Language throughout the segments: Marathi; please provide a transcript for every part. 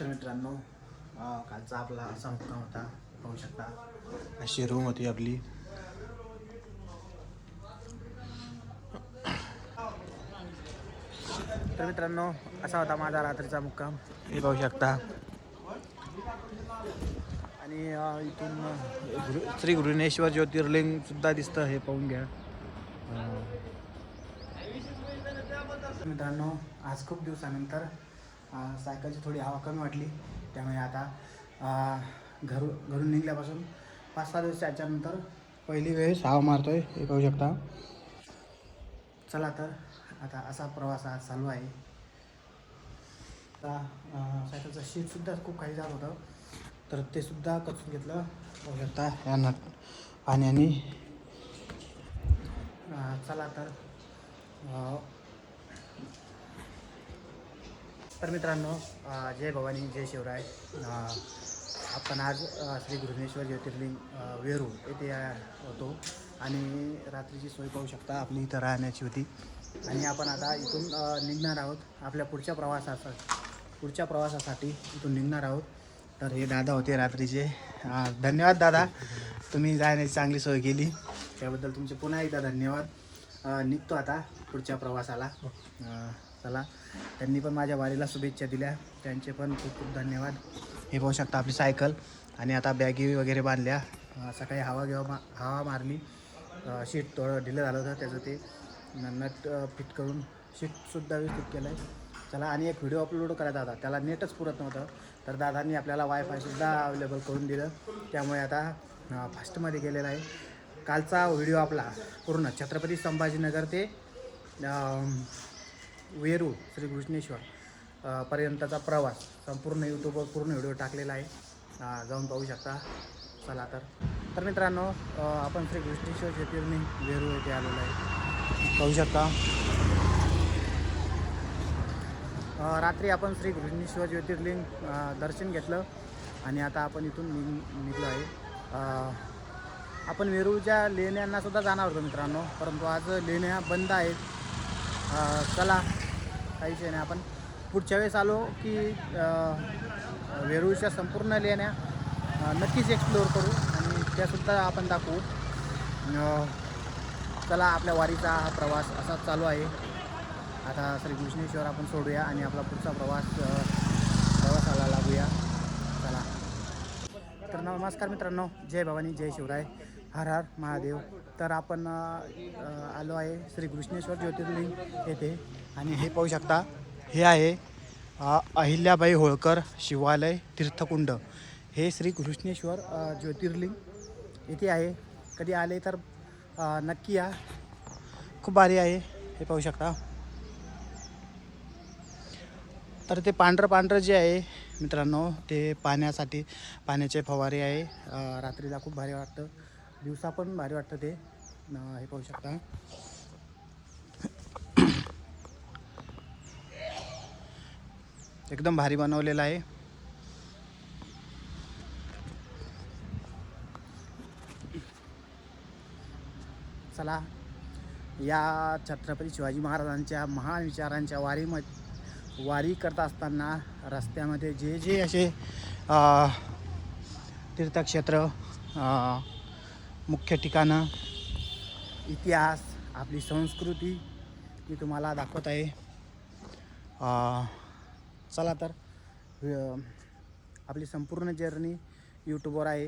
तर मित्रांनो कालचा आपला असा मुक्काम होता पाहू शकता. अशी रूम होती आपली. तर मित्रांनो असा होता माझा रात्रीचा मुक्काम. हे पाहू शकता. आणि इथून श्री गुरुनेश्वर ज्योतिर्लिंग सुद्धा दिसतं हे पाहून घ्या. मित्रांनो आज खूप दिवसानंतर सायकलची थोडी हवा कमी वाटली. त्यामुळे आता घरू घरून निघल्यापासून पाच सहा दिवस त्याच्यानंतर पहिली वेळेस हवा मारतो आहे हे पाहू शकता. चला तर आता असा प्रवास आज चालू आहे. आता सायकलचं शीटसुद्धा खूप काही झालं होतं. तर ते सुद्धा कचून घेतलं पाहू शकता या नट पाण्याने. चला तर अं, तर मित्रांनो जय भवानी जय शिवराय. आपण आज श्री घृणेश्वर ज्योतिर्लिंग अं, वेरूळ येथे होतो. आणि रात्रीची सोय पाहू शकता आपली इथं राहण्याची होती. आणि आपण आता इथून निघणार आहोत. आपल्या पुढच्या प्रवासासाठी पुढच्या प्रवासासाठी इथून निघणार आहोत. तर हे दादा होते रात्रीचे. धन्यवाद दादा. तुम्ही जाण्याची चांगली सोय केली. त्याबद्दल तुमचे पुन्हा एकदा धन्यवाद. निघतो आता पुढच्या प्रवासाला. चला. त्यांनी पण माझ्या वारीला शुभेच्छा दिल्या. त्यांचे पण खूप खूप धन्यवाद. हे पाहू शकता आपली सायकल. आणि आता बॅगी वगैरे बांधल्या. सकाळी हवा घेवा मा हवा मारली. शीट थोडं ढिलं झालं होतं त्याचं ते नट फिट करून शीटसुद्धा व्यवस्थित केलं आहे चला आणि एक व्हिडिओ अपलोड करायचा दादा त्याला नेटच पुरत नव्हतं. तर दादांनी आपल्याला वायफायसुद्धा अवेलेबल करून दिलं. त्यामुळे आता फास्टमध्ये गेलेला आहे. कालचा व्हिडिओ आपला पूर्ण छत्रपती संभाजीनगर ते वेरूळ श्री कृष्णेश्वर पर्यंतचा प्रवास. संपूर्ण यूट्यूबवर पूर्ण व्हिडिओ टाकलेला आहे. जाऊन पाहू शकता. चला तर. तर मित्रांनो आपण श्री कृष्णेश्वर ज्योतिर्मी वेरूळ येथे आलेलो आहे. पाहू शकता. रात्री आपण श्री कृष्णेश्वर ज्योतिर्लिंग दर्शन घेतलं आणि आता आपण इथून निघ निघलो आहे. आपण वेरूळच्या लेण्यांनासुद्धा जाणार होतो मित्रांनो परंतु आज लेण्या बंद आहेत. चला. काही विषय नाही आपण पुढच्या वेळेस आलो की वेरूळच्या संपूर्ण लेण्या नक्कीच एक्सप्लोअर करू आणि त्यासुद्धा आपण दाखवू. चला आपल्या वारीचा हा प्रवास असाच चालू आहे. आता श्री घृष्णेश्वर आपण सोडूया आणि आपला पुढचा प्रवास प्रवासाला लागूया. चला. तर नमस्कार मित्रांनो. जय भवानी जय शिवराय. हर हर महादेव. तर आपण आलो आहे श्री कृष्णेश्वर ज्योतिर्लिंग येथे. आणि हे पाहू शकता हे आहे अहिल्याबाई होळकर शिवालय तीर्थकुंड. हे श्री कृष्णेश्वर ज्योतिर्लिंग येथे आहे. कधी आले तर नक्की या. खूप भारी आहे. हे पाहू शकता. तर ते पांढरं पांढरं जे आहे मित्रांनो ते पाण्यासाठी पाण्याचे फवारे आहे. रात्रीला खूप भारी वाटतं. दिवसा पण भारी वाटतं ते. हे पाहू शकता. एकदम भारी बनवलेलं आहे. चला या छत्रपती शिवाजी महाराजांच्या महान विचारांच्या वारीम वारी करत असताना रस्त्यामध्ये जे जे असे तीर्थक्षेत्र मुख्य ठिकाणं इतिहास आपली संस्कृती मी तुम्हाला दाखवत आहे. चला तर आपली संपूर्ण जर्नी यूट्यूबवर आहे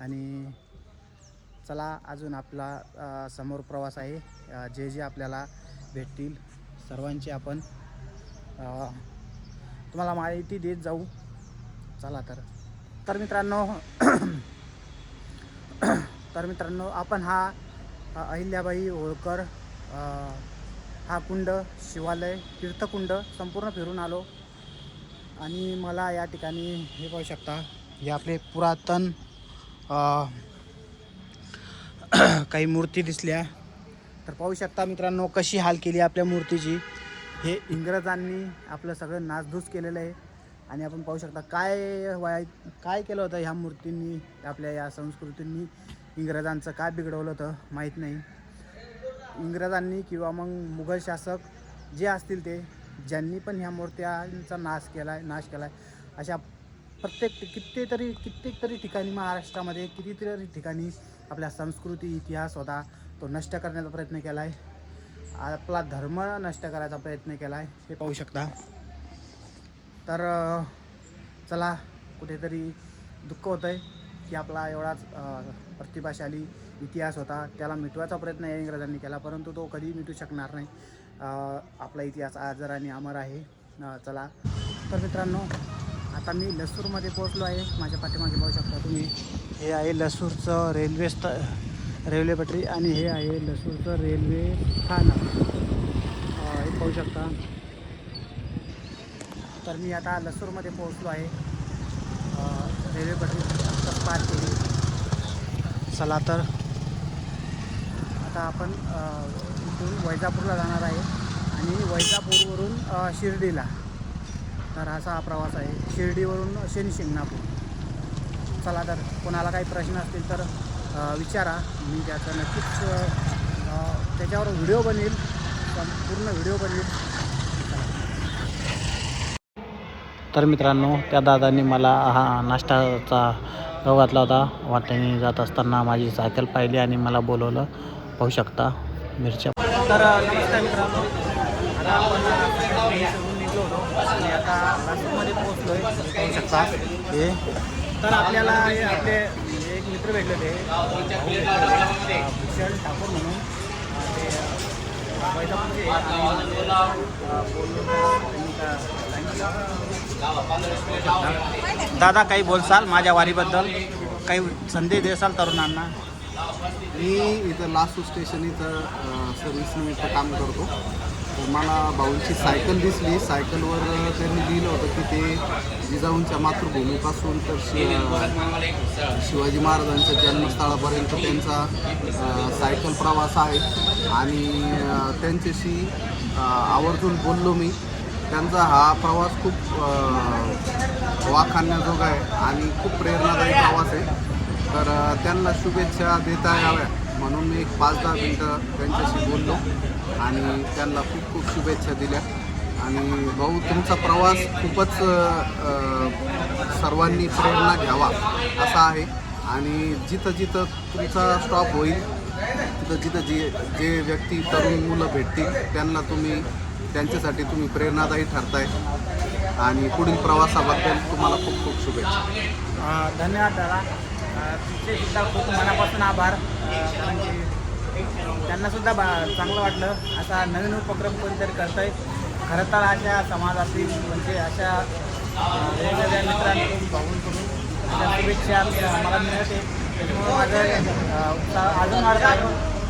आणि चला अजून आपला समोर प्रवास आहे. जे जे आपल्याला भेटतील सर्वांची आपण तुम्हाला माहिती देत जाऊ. चला तर. तर मित्रांनो तर मित्रांनो आपण हा अहिल्याबाई होळकर हा कुंड शिवालय तीर्थकुंड संपूर्ण फिरून आलो. आणि मला या ठिकाणी हे पाहू शकता हे आपले पुरातन काही मूर्ती दिसल्या. तर पाहू शकता मित्रांनो कशी हाल केली आपल्या मूर्तीची. हे इंग्रजांनी आपलं सगळं नासधूस केलेलं आहे. आणि आपण पाहू शकता काय वाय काय केलं होतं ह्या मूर्तींनी आपल्या या संस्कृतींनी. इंग्रजांचं काय बिघडवलं होतं माहीत नाही. इंग्रजांनी किंवा मग मुघल शासक जे असतील ते ज्यांनी पण ह्या मूर्त्यांचा नाश केला आहे नाश केला आहे अशा प्रत्येक कित्येतरी कित्येक तरी ठिकाणी महाराष्ट्रामध्ये कितीतरी ठिकाणी आपल्या संस्कृती इतिहास होता तो नष्ट करण्याचा प्रयत्न केला आहे आपला धर्म नष्ट करायचा प्रयत्न केला आहे हे पाहू शकता. तर चला कुठेतरी दुःख होतं आहे की आपला एवढाच प्रतिभाशाली इतिहास होता. त्याला मिटवायचा प्रयत्न या इंग्रजांनी केला परंतु तो कधी मिटू शकणार नाही. आपला इतिहास आजर आणि अमर आहे. चला. तर मित्रांनो आता मी लसूरमध्ये पोहोचलो आहे. माझ्या पाठीमागे पाहू शकता तुम्ही. हे आहे लसूरचं रेल्वे स्थ रेल्वे पटरी आणि हे आहे लसूरचं रेल्वे स्थानक हे पाहू शकता. तर मी आता लसूरमध्ये पोहोचलो आहे. रेल्वे पटरी पार केली. चला तर. आता आपण इथून वैजापूरला जाणार आहे आणि वैजापूरवरून शिर्डीला. तर असा हा प्रवास आहे. शिर्डीवरून शनी शिंगणापूर चला तर कोणाला काही प्रश्न असतील तर विचारा. मी त्याचं नक्कीच त्याच्यावर व्हिडिओ बनेल. पूर्ण व्हिडिओ बनेल. तर मित्रांनो त्या दादांनी मला हा नाश्ताचा गव घातला होता. वाटेने जात असताना माझी सायकल पाहिली आणि मला बोलवलं पाहू शकता मिरच्या. तर पाहू शकता. हे? आपल्याला आपले एक मित्र भेटले अं, भूषण ठाकूर म्हणून. ते बोललो त्यांनी का-. दादा काही बोलसाल माझ्या वारीबद्दल? काही संदेश देसाल तरुणांना? मी इथं लास्ट स्टेशन इथं सर्व्हिस निमित्त काम करतो. तर मला भाऊंची सायकल दिसली. सायकलवर त्यांनी लिहिलं होतं की ते जिजाऊंच्या मातृभूमीपासून तर शि शिवाजी महाराजांच्या जन्मस्थळापर्यंत त्यांचा सायकल प्रवास आहे. आणि त्यांच्याशी आवर्जून बोललो मी. त्यांचा हा प्रवास खूप वाखाणण्याजोगा आहे आणि खूप प्रेरणादायी प्रवास आहे. तर त्यांना शुभेच्छा देता याव्या म्हणून मी एक पाच दहा मिनटं त्यांच्याशी बोललो आणि त्यांना खूप खूप शुभेच्छा दिल्या. आणि भाऊ तुमचा प्रवास खूपच सर्वांनी प्रेरणा घ्यावा असा आहे. आणि जिथं जिथं तुमचा स्टॉप होईल तिथं जिथं जे जे व्यक्ती तरुण मुलं भेटतील त्यांना तुम्ही त्यांच्यासाठी तुम्ही प्रेरणादायी ठरताय. आणि पुढील प्रवासाबद्दल तुम्हाला खूप खूप शुभेच्छा. धन्यवाद दादा. अ, सुद्धा खूप मनापासून आभार. कारण की त्यांनासुद्धा बा चांगलं वाटलं. असा नवीन उपक्रम कोणतरी करत आहे खरं तर अशा समाजातील म्हणजे अशा वेगवेगळ्या मित्रांकडून भाऊंकडून अशा शुभेच्छा मला मिळते त्याच्यामुळे उत्साह अजून वाढत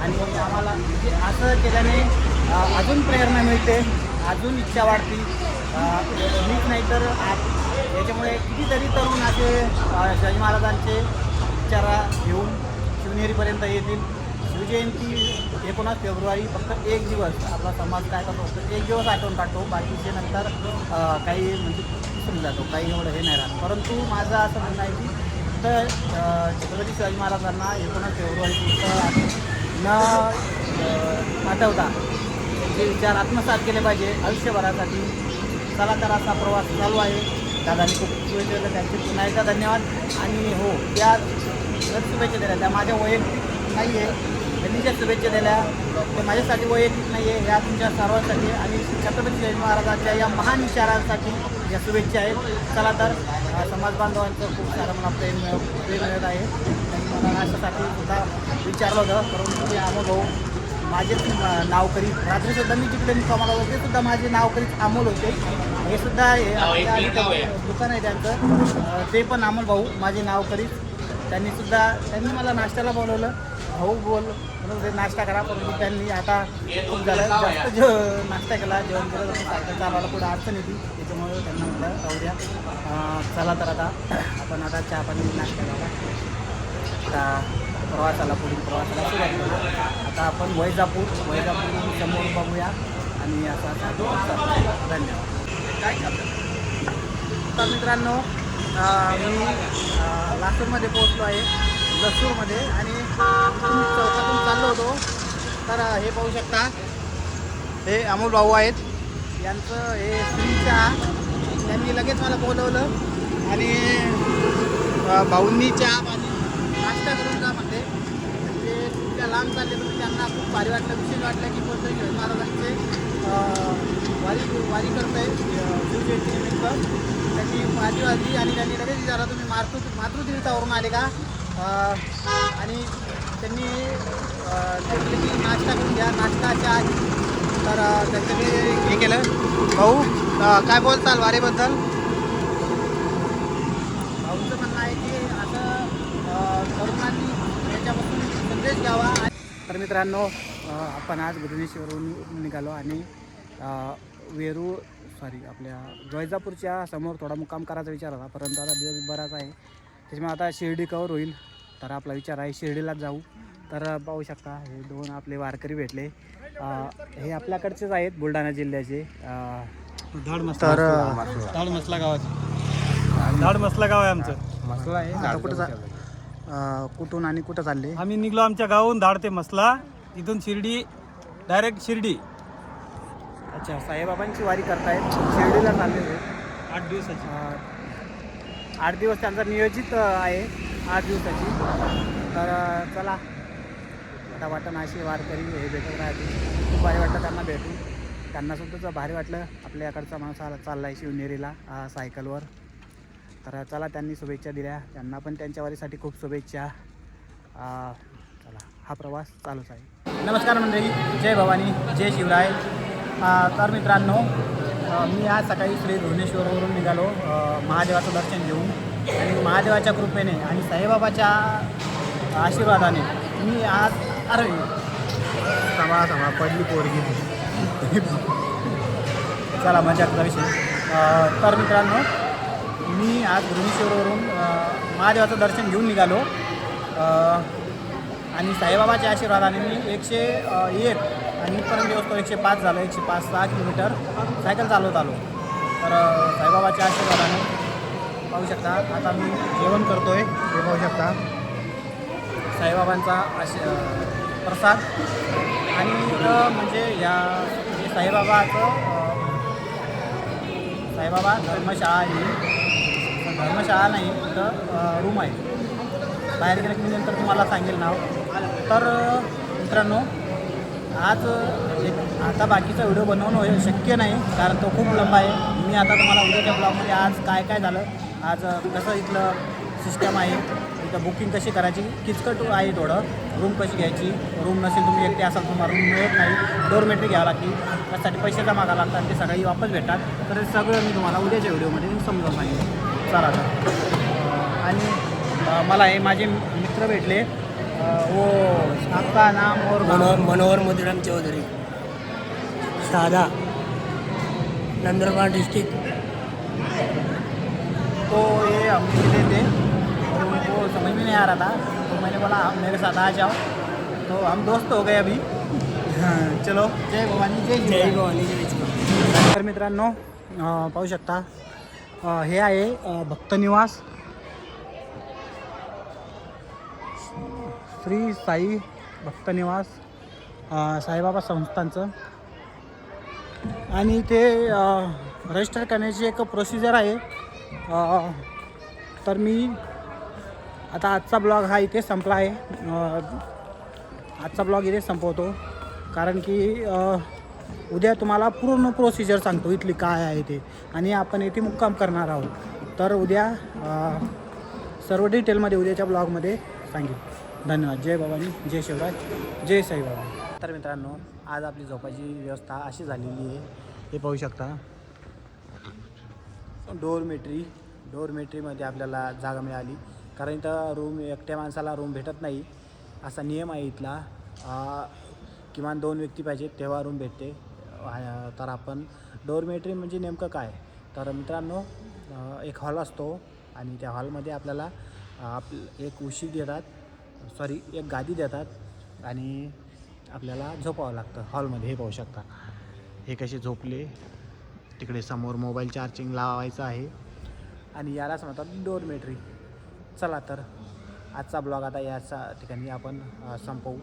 आणि आम्हाला असं केल्याने अजून प्रेरणा मिळते. अजून इच्छा वाढते मीच नाही तर याच्यामुळे कितीतरी तरुण असे शिवाजी महाराजांचे विचारा घेऊन शिवनेरीपर्यंत येतील शिवजयंती एकोणास फेब्रुवारी फक्त एक दिवस आपला समाज काय करतो फक्त एक दिवस आठवण काढतो बाकीचे नंतर काही म्हणजे विसरून जातो काही एवढं हे नाही राहत परंतु माझं असं म्हणणं आहे की फक्त छत्रपती शिवाजी महाराजांना एकोणास फेब्रुवारी न अ, आठवता त्यांचे विचार आत्मसात केले पाहिजे आयुष्यभरासाठी. चला तर असा प्रवास चालू आहे. दादानी खूप शुभेच्छा दिल्या. त्यांचे पुन्हा एकदा धन्यवाद. आणि हो त्या जर शुभेच्छा दिल्या. त्या माझ्या वैयक्तिक नाही आहे त्यांनी ज्या शुभेच्छा दिल्या. ते माझ्यासाठी वैयक्तिक नाही आहे ह्या तुमच्या सर्वांसाठी आणि छत्रपती शिवाजी महाराजांच्या या महान विचारांसाठी या शुभेच्छा आहेत. चला तर समाज बांधवांचं खूप सारं मला प्रेम प्रेम मिळत आहे. नाश्त्यासाठी सुद्धा विचारलं होतं परंतु मी अनुभव माझेच अ, नावकरी रात्रीसुद्धा मी जिकडे मी कामाला होते सुद्धा माझे नावकरीच अमोल होते. हे सुद्धा दुकान आहे त्यांचं. ते पण अमोल भाऊ माझे नावकरी त्यांनी सुद्धा त्यांनी मला नाश्त्याला बोलवलं. भाऊ बोल म्हणून ते नाश्ता करा. परंतु त्यांनी आता खूप झालं. जास्त जे नाश्ता केला. जेवण केलं. सायकल चालवायला पुढे अडचण येते. त्याच्यामुळे त्यांना म्हटलं राहू द्या. चला तर आता. आपण आता चहा पाणी नाश्ता झाला आता प्रवासाला पुढील प्रवासाला सुरुवात करू आता आपण वैजापूर वैजापूर समोर बघूया आणि असा धन्यवाद. तर मित्रांनो मी अं, लातूरमध्ये पोहोचलो आहे लसूरमध्ये आणि चौकातून चाललो होतो. तर हे पाहू शकता. हे अमोल भाऊ आहेत. यांचं हे स्त्रीच्या त्यांनी लगेच मला बोलवलं आणि भाऊंनी चहा पाणी नाश्ता करून जा म्हणते ते म्हणजे तुमच्या लांब चालले तर त्यांना खूप भारी वाटलं विशेष वाटलं की कोणतरी घेऊन महाराजांचे वारी वारी करत आहे शिवजयंतीनिमित्त त्यांनी माझी वाजली आणि त्यांनी लगेच विचारलं तुम्ही मातृ मातृतीर्थावरून आले का? आणि त्यांनी की नाश्ता करून घ्या. नाश्ता चहा तर अ, मी हे केलं. भाऊ काय बोलताल वारीबद्दल? भाऊचं म्हणणं आहे की आता तरुणांनी याच्यापासून संदेश घ्यावा. तर मित्रांनो आपण आज भुवनेश्वरहून निघालो आणि वेरू सॉरी आपल्या वैजापूरच्या समोर थोडा मुक्काम करायचा विचार होता परंतु आता दिवस बराच आहे. त्याच्यामुळे आता शिर्डी कवर होईल. तर आपला विचार आहे शिर्डीलाच जाऊ. तर पाहू शकता हे दोन आपले वारकरी भेटले. हे आपल्याकडचेच आहेत बुलढाणा जिल्ह्याचे. धाड मसला. तर अ, धाड मसला गावात धाड मसला गाव आहे आमचं. मसला आता कुठं कुठून आणि कुठं चालले? आम्ही निघलो आमच्या गावून धाड ते मसला. इथून शिर्डी डायरेक्ट शिर्डी. अच्छा साईबाबांची वारी करतायत. शिर्डीला चालले आठ दिवसाची. आठ दिवस त्यांचा नियोजित आहे. आठ दिवसाची. तर चला. आता वाटण अशी वारकरी हे भेटत राहते खूप भारी वाटलं त्यांना भेटून. त्यांनासुद्धा भारी वाटलं आपल्याकडचा माणूस आला चालला आहे शिवनेरीला सायकलवर. तर चला त्यांनी शुभेच्छा दिल्या. त्यांना पण त्यांच्या वारीसाठी खूप शुभेच्छा. चला हा प्रवास चालूच आहे. नमस्कार मंडळी जय भवानी जय शिवराय. तर मित्रांनो मी आज सकाळी श्री भुवनेश्वरवरून निघालो. महादेवाचं दर्शन घेऊन. आणि महादेवाच्या कृपेने आणि साईबाबाच्या आशीर्वादाने मी आज अरे. थांबा थांबा पडली पोरगी. चला मजाकचा विषय. तर मित्रांनो मी आज भुवनेश्वरवरून महादेवाचं दर्शन घेऊन निघालो. आणि साईबाबाच्या आशीर्वादाने मी एकशे एक आणि इथपर्यंत येतो एकशे पाच झालं एकशे पाच सहा किलोमीटर सायकल चालवत आलो. तर साईबाबाच्या आशीर्वादाने पाहू शकता आता मी जेवण करतो आहे हे पाहू शकता. साईबाबांचा आशी प्रसाद. आणि इथं म्हणजे या हे साईबाबाचं साईबाबा धर्मशाळा आहे. धर्मशाळा नाही इथं रूम आहे. बाहेर गेलं की नंतर तुम्हाला सांगेल नाव. तर मित्रांनो आज एक आता बाकीचा व्हिडिओ बनवणं होय शक्य नाही कारण तो खूप लंबा आहे. मी आता तुम्हाला उद्याच्या ब्लॉगमध्ये आज काय काय झालं आज कसं इथलं सिस्टम आहे इथं बुकिंग कशी करायची? किचकट आहे थोडं. रूम कशी घ्यायची? रूम नसेल तुम्ही एकटे असाल तुम्हाला रूम मिळत नाही. डोरमेट्री घ्यावं लागते त्यासाठी पैसे जमा करावे लागतात. ते सगळी वापस भेटतात. तर हे सगळं मी तुम्हाला उद्याच्या व्हिडिओमध्ये समजावून सांगेन. चला तर आणि मला हे माझे मित्र भेटले. वो आपका नाम और मनोहर मनोहर मुदिराम चौधरी. सादा नंदुरबार डिस्ट्रिक्ट. तो ये हम मिले थे उनको समझ में नहीं आ रहा था तो मैंने बोला आप मेरे साथ आ जाओ। तो हम दोस्त हो गए अभी। हाँ, चलो। जय भवानी जय जय. भवानी जय. तर मित्रांनो अ, पाहू शकता अ, हे आहे अ, भक्तनिवास श्री साई भक्तनिवास अ, साईबाबा संस्थांचं. आणि ते रजिस्टर करण्याची एक प्रोसिजर आहे. अ, तर मी आता आजचा ब्लॉग हा इथे संपला आहे. आजचा ब्लॉग इथे संपवतो. कारण की उद्या तुम्हाला पूर्ण प्रोसिजर सांगतो इथली काय आहे ते. आणि आपण इथे मुक्काम करणार आहोत. तर उद्या सर्व डिटेलमध्ये उद्याच्या ब्लॉगमध्ये सांगेन. धन्यवाद. जय भवानी. जय शिवराज जय साईबाबा तर मित्रांनो आज आपली झोपाची व्यवस्था अशी झालेली आहे. हे पाहू शकता. डोरमेट्री. डोरमेट्रीमध्ये आपल्याला जागा मिळाली. कारण इथं रूम एकट्या माणसाला रूम भेटत नाही. असा नियम आहे इथला. किमान दोन व्यक्ती पाहिजेत तेव्हा रूम भेटते. तर आपण डोरमेट्री म्हणजे नेमकं काय? तर मित्रांनो एक हॉल असतो आणि त्या हॉलमध्ये आपल्याला आप एक उशी देतात. सॉरी एक गादी देतात आणि आपल्याला झोपावं लागतं. हॉलमध्ये हे पाहू शकता. हे कसे झोपले? तिकडे समोर मोबाईल चार्जिंग लावायचं आहे. आणि यालाच म्हणतात डोरमेट्री चला तर आजचा ब्लॉग आता याचा ठिकाणी आपण संपवू.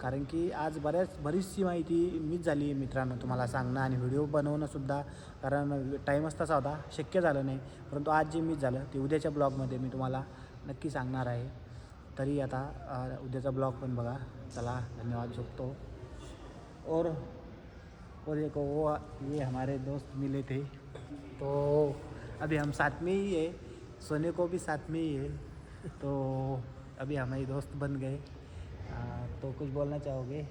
कारण की आज बऱ्याच बरीचशी माहिती मीच झाली मित्रांनो तुम्हाला सांगणं आणि व्हिडिओ बनवणंसुद्धा कारण टाईमच तसा होता शक्य झालं नाही. परंतु आज जे मीच झालं ते उद्याच्या ब्लॉगमध्ये मी तुम्हाला नक्की सांगणार आहे. तरी आता उद्याचा ब्लॉग पण बघा. चला धन्यवाद झोपतो और और देखो वो ये हमारे दोस्त मिले थे. तो अभी हम साथ में ही है. सोने को भी साथ में ही है. तो अभी हमारे दोस्त बन गए। आ, तो कुछ बोलना चाहोगे?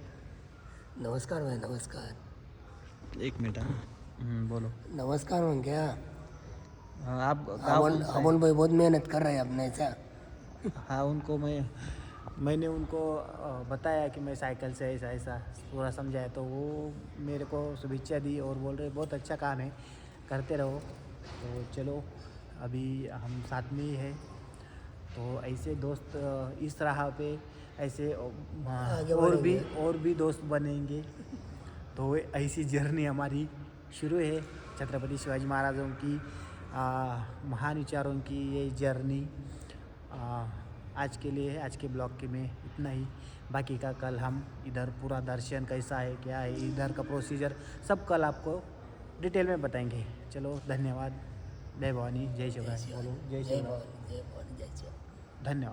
नमस्कार भाई नमस्कार। एक मिनट बोलो। नमस्कार मग क्या? आप अमोल अमोल भाई बहुत मेहनत कर रहे हैं अपने ऐसा हाँ उनको मैं मैंने उनको बताया कि मैं साइकिल से ऐसा ऐसा पूरा समझाया तो वो मेरे को शुभेच्छा दी और बोल रहे बहुत अच्छा काम है करते रहो। तो चलो अभी हम साथ में ही है। तो ऐसे दोस्त इस राह पे ऐसे और भी और भी दोस्त बनेंगे। तो ऐसी जर्नी हमारी शुरू है। छत्रपति शिवाजी महाराजों की आ, महान विचारों की ये जर्नी आ, आज के लिए आज के ब्लॉग के में इतना ही। बाकी का कल हम इधर पूरा दर्शन कैसा है क्या है इधर का प्रोसीजर सब कल आपको डिटेल में बताएँगे। चलो धन्यवाद। जय भवानी जय शिवराय। बोलो जय भवानी जय भवानी जय शिव धन्यवाद।